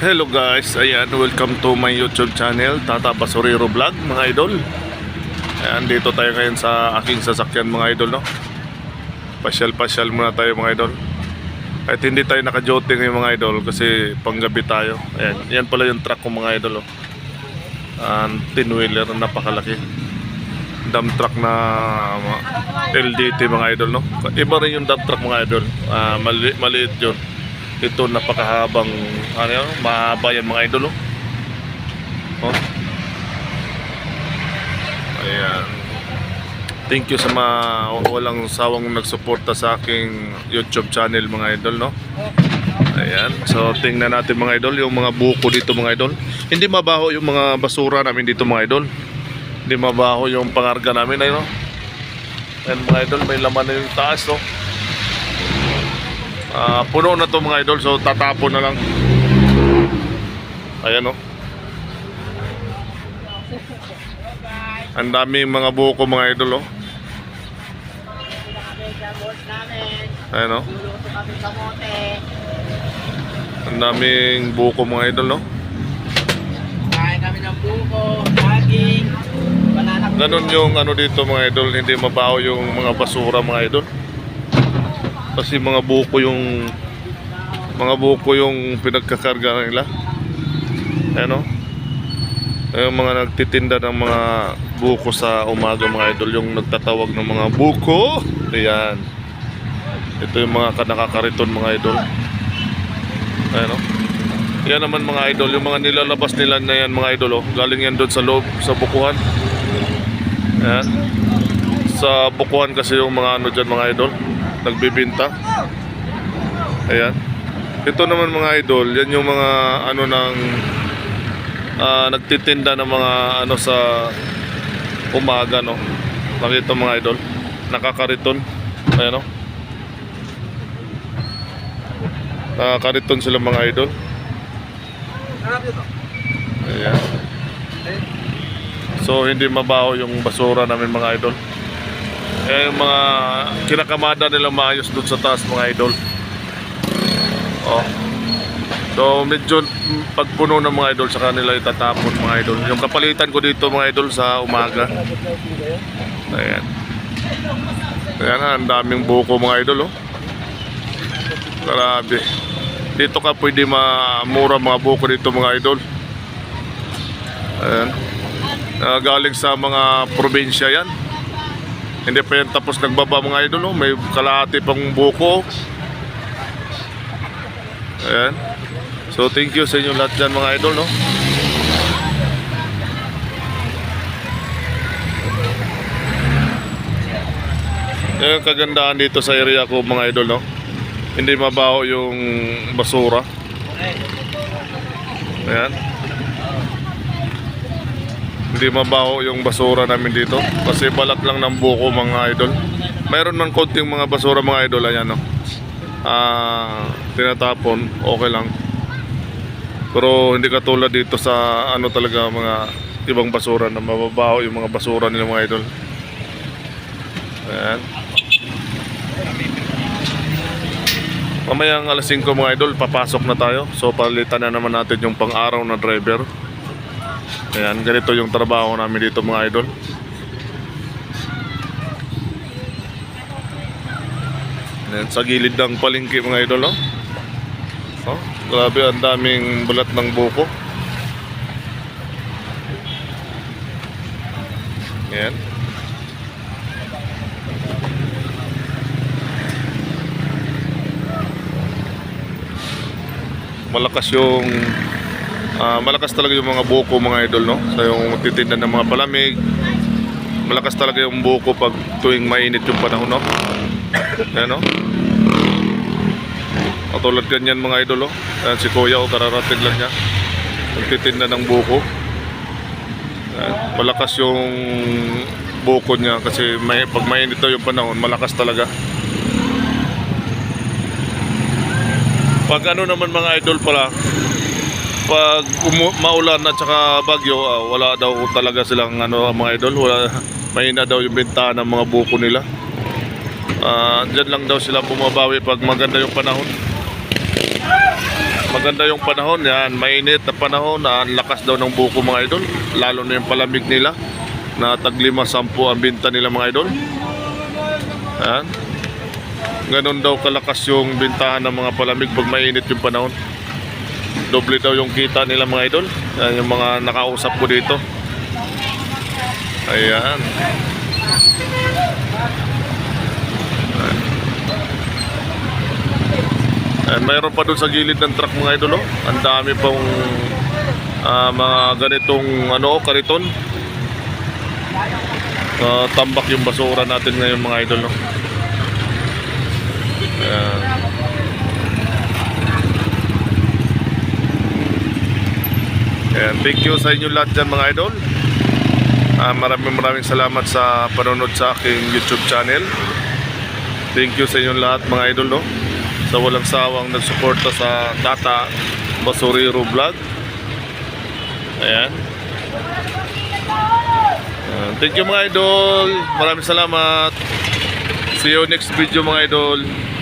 Hello guys, ayan, welcome to my YouTube channel, Tata Basurero Vlog, mga idol. Ayan, dito tayo ngayon sa aking sasakyan, mga idol, no? Pasyal-pasyal muna tayo, mga idol. Kahit hindi tayo naka-joting ngayon, mga idol, kasi panggabi tayo. Ayan, yan pala yung truck ko, mga idol, oh. Ang tin-wheeler, napakalaki. Dump truck na LDT, mga idol, no? Iba rin yung dump truck, mga idol. Ah, mali- maliit yun ito napakahabang ano yun, mahaba yan mga idol oh. oh. Ayan. Thank you sa mga walang sawang nagsuporta sa aking YouTube channel mga idol no. Ayan. So tingnan natin mga idol yung mga buko dito mga idol. Hindi mabaho yung mga basura namin dito mga idol. Hindi mabaho yung pangarga namin ayun no. Ayan mga idol may laman na yung taas no. Ah, puno na to mga idol, so tatapon na lang. Ayan oh. Ang dami mga buko mga idol oh. Ayan oh. Kamote. Ang daming buko mga idol oh. Kain kami ng buko, saging, banana Ganon yung ano dito mga idol, hindi mabaho yung mga basura mga idol. Kasi mga buko yung mga buko yung pinagkakarga nila. Ano? Yung mga nagtitinda ng mga buko sa umaga mga idol, yung nagtatawag ng mga buko. Ayan. Ito yung mga nakakariton mga idol. Ayan o. Yan naman mga idol, yung mga nilalabas nila na yan mga idol, oh, galing yan doon sa loob, sa bukuhan. Ayan. Sa bukuhan kasi yung mga ano dyan mga idol, nagbibinta. Ayan. Ito naman mga idol, yan yung mga ano ng ah, nagtitinda ng mga ano sa umaga no. Nakita mga idol, nakakariton. Ayan no. Nakakariton sila mga idol. Ayan. So hindi mabaho yung basura namin mga idol. Eh mga kinakamada nila maayos doon sa taas mga idol. Oh. So medyo pagpuno ng mga idol sa kanila itatapon mga idol. Yung kapalitan ko dito mga idol sa umaga. Ayan. Ayan ang daming buko mga idol oh. Grabe. Dito ka pwede mamura mga buko dito mga idol. Ayan. Ah, galing sa mga probinsya yan. Hindi pa yan tapos nagbaba mga idol. Oh. May kalahati pang buko. Ayan. So thank you sa inyo lahat dyan mga idol. No? Yan yung kagandahan dito sa area ko mga idol. No? Hindi mabaho yung basura. Ayan. Hindi mabaho yung basura namin dito. Kasi balat lang ng buko mga idol. Mayroon man konting mga basura mga idol. Ayan no. Ah, tinatapon. Okay lang. Pero hindi katulad dito sa ano talaga mga ibang basura na mababaho yung mga basura nila mga idol. Ayan. Mamayang alas 5 mga idol, papasok na tayo. So palitan na naman natin yung pang-araw na driver. Ayan, ganito yung trabaho namin dito mga idol. Ayan, sa gilid ng palengke mga idol, oh. Oh, grabe, ang daming bulat ng buko. Ayan. Malakas yung Ah, malakas talaga yung mga buko mga idol no? Sa yung titinda ng mga palamig. Malakas talaga yung buko pag tuwing mainit yung panahon no? Ayan no? Katulad ganyan mga idol oh. Ayan, si kuya oh, kararating lang niya. Nagtitinda ng buko. Ayan, malakas yung buko niya kasi may, pag mainit yung panahon malakas talaga. Pag ano naman mga idol pala pag umu- maulan at saka bagyo, ah, wala daw talaga silang ano mga idol, wala mahina daw yung benta ng mga buko nila. Ah, diyan lang daw sila bumabawi pag maganda yung panahon. Maganda yung panahon yan, mainit na panahon, na ang lakas daw ng buko mga idol, lalo na yung palamig nila, na tag lima sampu ang binta nila mga idol. Yan. Ganon daw kalakas yung bintahan ng mga palamig pag mainit yung panahon. Doble daw yung kita nila mga idol. Yan yung mga nakausap ko dito. Ayan. And mayroon pa doon sa gilid ng truck mga idol, oh. Ang dami pong ah, mga ganitong ano, kariton. Ah, tambak yung basura natin ngayon mga idol, no. Ayan. Ayan, thank you sa inyo lahat dyan mga idol. Ah, maraming maraming salamat sa panonood sa aking YouTube channel. Thank you sa inyo lahat mga idol, no sa walang sawang nagsuporta sa Tata Basuriro Vlog. Ayan. Ayan. Thank you mga idol. Maraming salamat. See you next video mga idol.